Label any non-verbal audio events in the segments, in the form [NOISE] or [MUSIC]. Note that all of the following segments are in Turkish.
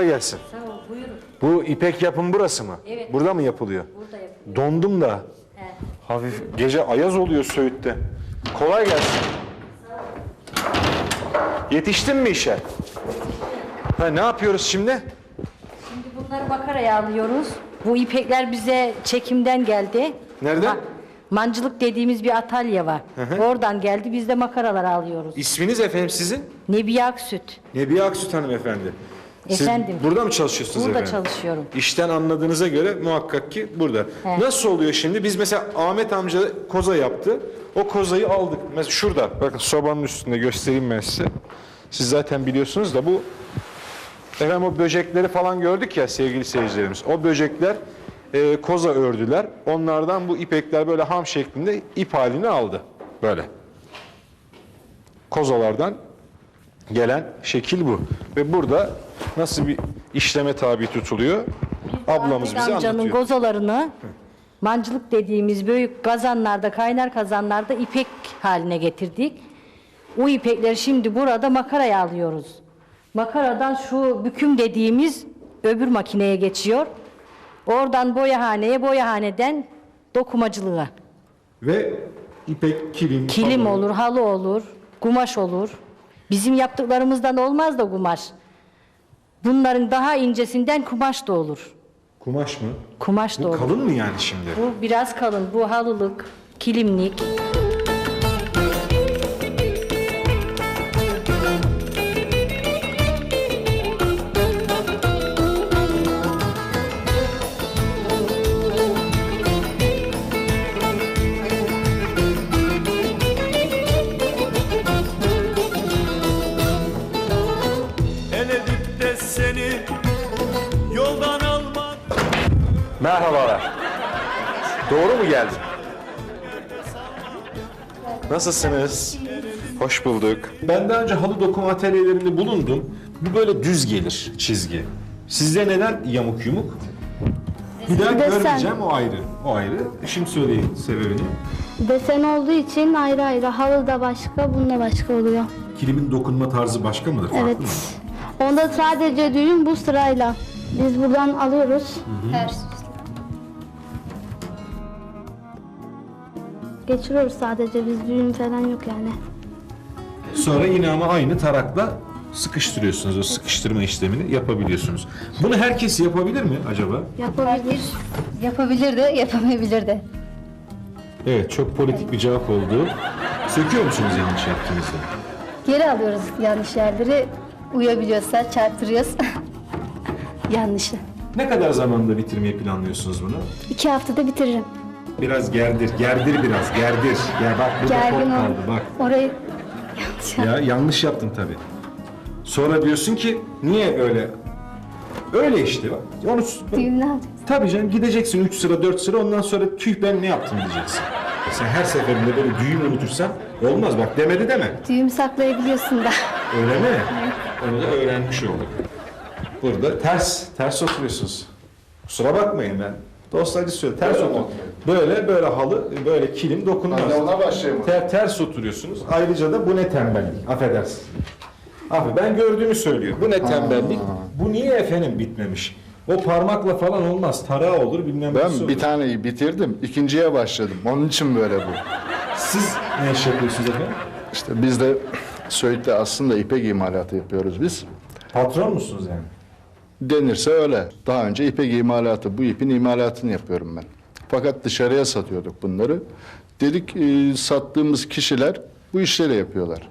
kolay gelsin. Sağ ol, buyurun. Bu ipek yapım burası mı? Evet. Burada mı yapılıyor? Burada yapın. Dondum da. He. Hafif gece ayaz oluyor Söğüt'te. Kolay gelsin. Yetiştin mi işe? Ha, ne yapıyoruz şimdi? Şimdi bunları makaraya alıyoruz. Bu ipekler bize çekimden geldi. Nereden? mancılık dediğimiz bir atölye var. Oradan geldi. Biz de makaraları alıyoruz. İsminiz efendim sizin? Nebiye Aksüt. Nebiye Aksüt hanımefendi. Siz Efendim. burada mı çalışıyorsunuz Burada efendim? çalışıyorum. İşten anladığınıza göre muhakkak ki burada. He. Nasıl oluyor şimdi? Biz mesela Ahmet amca koza yaptı. O kozayı aldık. Mesela şurada. Bakın sobanın üstünde göstereyim ben size. Siz zaten biliyorsunuz da bu efendim o böcekleri falan gördük ya sevgili seyircilerimiz. O böcekler e, koza ördüler. Onlardan bu ipekler böyle ham şeklinde ip halini aldı. Böyle. Kozalardan gelen şekil bu. Ve burada nasıl bir işleme tabi tutuluyor? Ablamız bize amcanın anlatıyor. gozalarını mancılık dediğimiz büyük kazanlarda, kaynar kazanlarda ipek haline getirdik. O ipekleri şimdi burada makaraya alıyoruz. Makaradan şu büküm dediğimiz öbür makineye geçiyor. Oradan boyahaneye, boyahaneden dokumacılığa. Ve ipek kilim. Kilim halı. olur, halı olur, kumaş olur. Bizim yaptıklarımızdan olmaz da kumaş. Bunların daha incesinden kumaş da olur. Kumaş mı? Kumaş da Bu olur. kalın mı yani şimdi? Bu biraz kalın. Bu halılık, kilimlik. Doğru mu geldim? Nasılsınız? Hoş bulduk. Ben daha önce halı dokuma atölyelerinde bulundum. Bu böyle düz gelir çizgi. Sizde neden yamuk yumuk? Bir daha Desen. görmeyeceğim o ayrı. O ayrı. Şimdi söyleyin sebebini. Desen olduğu için ayrı ayrı. Halı da başka, bununla başka oluyor. Kilimin dokunma tarzı başka mıdır? Farklı Evet. mı? Onda sadece düğüm bu sırayla. Biz buradan alıyoruz. Geçiriyoruz sadece biz düğüm falan yok yani. Sonra yine ama aynı tarakla sıkıştırıyorsunuz. O sıkıştırma işlemini yapabiliyorsunuz. Bunu herkes yapabilir mi acaba? Yapabilir. Yapabilir de yapamayabilir de. Evet, çok politik bir cevap oldu. Söküyor musunuz yanlış yaptığınızda? Geri alıyoruz yanlış yerleri. Uyabiliyorsa çarptırıyoruz. [LAUGHS] Yanlışı. Ne kadar zamanda bitirmeyi planlıyorsunuz bunu? İki haftada bitiririm. Biraz gerdir, gerdir biraz, gerdir. Ya bak burada Gergin ol. kaldı bak. Orayı yanlış [LAUGHS] yap- Ya yanlış yaptım tabii. Sonra diyorsun ki niye öyle? Öyle işte bak. Onu Düğüm ne yapacağız? Tabii canım gideceksin 3 sıra 4 sıra ondan sonra tüh ben ne yaptım diyeceksin. Sen her seferinde böyle düğüm unutursan olmaz bak demedi deme. Düğümü saklayabiliyorsun da. [LAUGHS] Öyle mi? Onu da öğrenmiş olduk. Burada ters, ters oturuyorsunuz. Kusura bakmayın ben. Dostacı söyle, ters otur. Böyle, böyle halı, böyle kilim dokunmaz. Ben de ona başlayayım. Ter, ters oturuyorsunuz. Ayrıca da bu ne tembellik, affedersin. Abi ben gördüğümü söylüyor. Bu ne tembellik? Bu niye efendim bitmemiş? O parmakla falan olmaz. Tarağı olur bilmem Ben olur. bir taneyi bitirdim, ikinciye başladım. Onun için böyle bu. Siz ne iş yapıyorsunuz efendim? İşte biz de Söğüt'te aslında ipek imalatı yapıyoruz biz. Patron musunuz yani? Denirse öyle. Daha önce ipek imalatı, bu ipin imalatını yapıyorum ben. Fakat dışarıya satıyorduk bunları. Dedik e, sattığımız kişiler bu işleri yapıyorlar.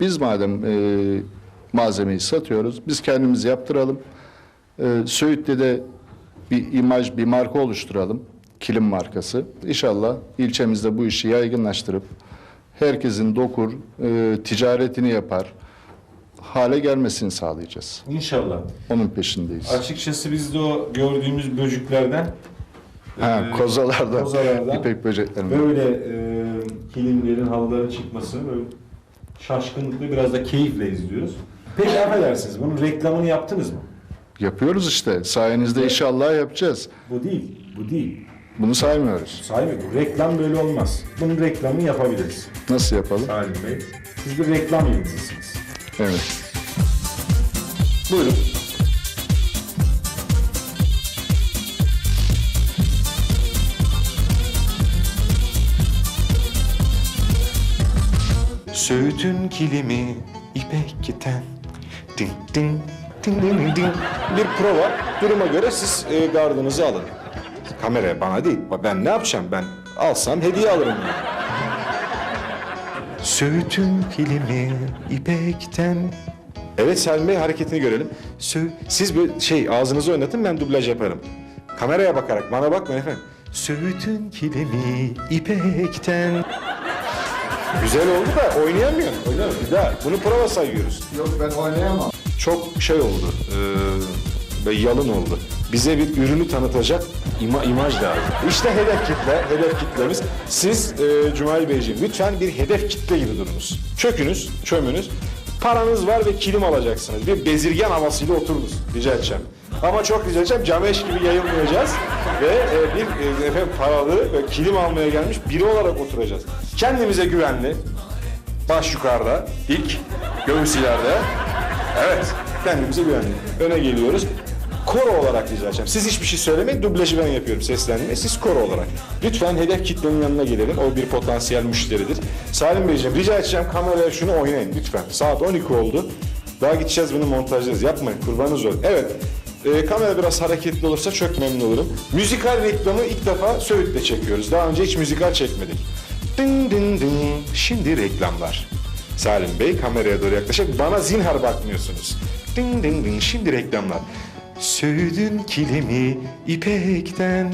Biz madem e, malzemeyi satıyoruz, biz kendimiz yaptıralım. E, Söğüt'te de bir imaj, bir marka oluşturalım. Kilim markası. İnşallah ilçemizde bu işi yaygınlaştırıp herkesin dokur, e, ticaretini yapar hale gelmesini sağlayacağız. İnşallah. Onun peşindeyiz. Açıkçası biz de o gördüğümüz böcüklerden Ha, kozalardan, kozalardan ipek böceklerinden. böyle e, kilimlerin, halıların çıkmasını böyle şaşkınlıkla biraz da keyifle izliyoruz. Peki affedersiniz bunun reklamını yaptınız mı? Yapıyoruz işte. Sayenizde inşallah yapacağız. Bu değil, bu değil. Bunu saymıyoruz. Bu. Reklam böyle olmaz. Bunun reklamını yapabiliriz. Nasıl yapalım? Salim Bey. Siz bir reklam yıldızısınız. Evet. Buyurun. Söğütün kilimi ipek kiten. Ding ding ding ding ding. Bir prova. Duruma göre siz e, gardınızı alın. Kamera bana değil. Ben ne yapacağım ben? Alsam hediye alırım. Yani. Söğütün kilimi ipekten. Evet Selim Bey hareketini görelim. Sö Siz böyle şey ağzınızı oynatın ben dublaj yaparım. Kameraya bakarak bana bakmayın efendim. Söğütün kilimi ipekten. Güzel oldu da oynayamıyorum. Oynayamıyorum. Bir daha. Bunu prova sayıyoruz. Yok ben oynayamam. Çok şey oldu. Ee, böyle yalın oldu. Bize bir ürünü tanıtacak ima, imaj lazım. İşte hedef kitle, hedef kitlemiz. Siz e, Cumali Beyciğim lütfen bir hedef kitle gibi durunuz. Çökünüz, çömünüz. Paranız var ve kilim alacaksınız. Bir bezirgen havasıyla oturunuz. Rica edeceğim. Ama çok rica edeceğim. Cameş gibi yayılmayacağız. Ve e, bir e, efendim paralı ve kilim almaya gelmiş biri olarak oturacağız. Kendimize güvenli. Baş yukarıda, ilk göğüs ileride. Evet, kendimize güvenli. Öne geliyoruz. Koro olarak rica edeceğim. Siz hiçbir şey söylemeyin, dublajı ben yapıyorum seslendirme. Siz koro olarak. Lütfen hedef kitlenin yanına gelelim. O bir potansiyel müşteridir. Salim Beyciğim rica edeceğim kameraya şunu oynayın lütfen. Saat 12 oldu. Daha gideceğiz bunu montajlarız. Yapmayın, kurbanınız olun. Evet, e, kamera biraz hareketli olursa çok memnun olurum. Müzikal reklamı ilk defa Söğüt'te çekiyoruz. Daha önce hiç müzikal çekmedik. Ding ding ding. Şimdi reklamlar. Salim Bey kameraya doğru yaklaşık. Bana zinhar bakmıyorsunuz. Ding ding ding. Şimdi reklamlar. Söğüdün kilimi ipekten.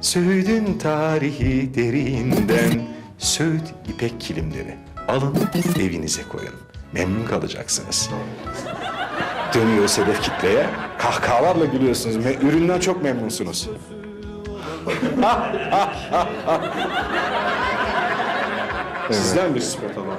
Söğüdün tarihi derinden. Söğüt ipek kilimleri. Alın evinize koyun. Memnun kalacaksınız. Dönüyoruz hedef kitleye. Kahkahalarla gülüyorsunuz. Me- üründen çok memnunsunuz. [LAUGHS] Sizden bir spot alalım.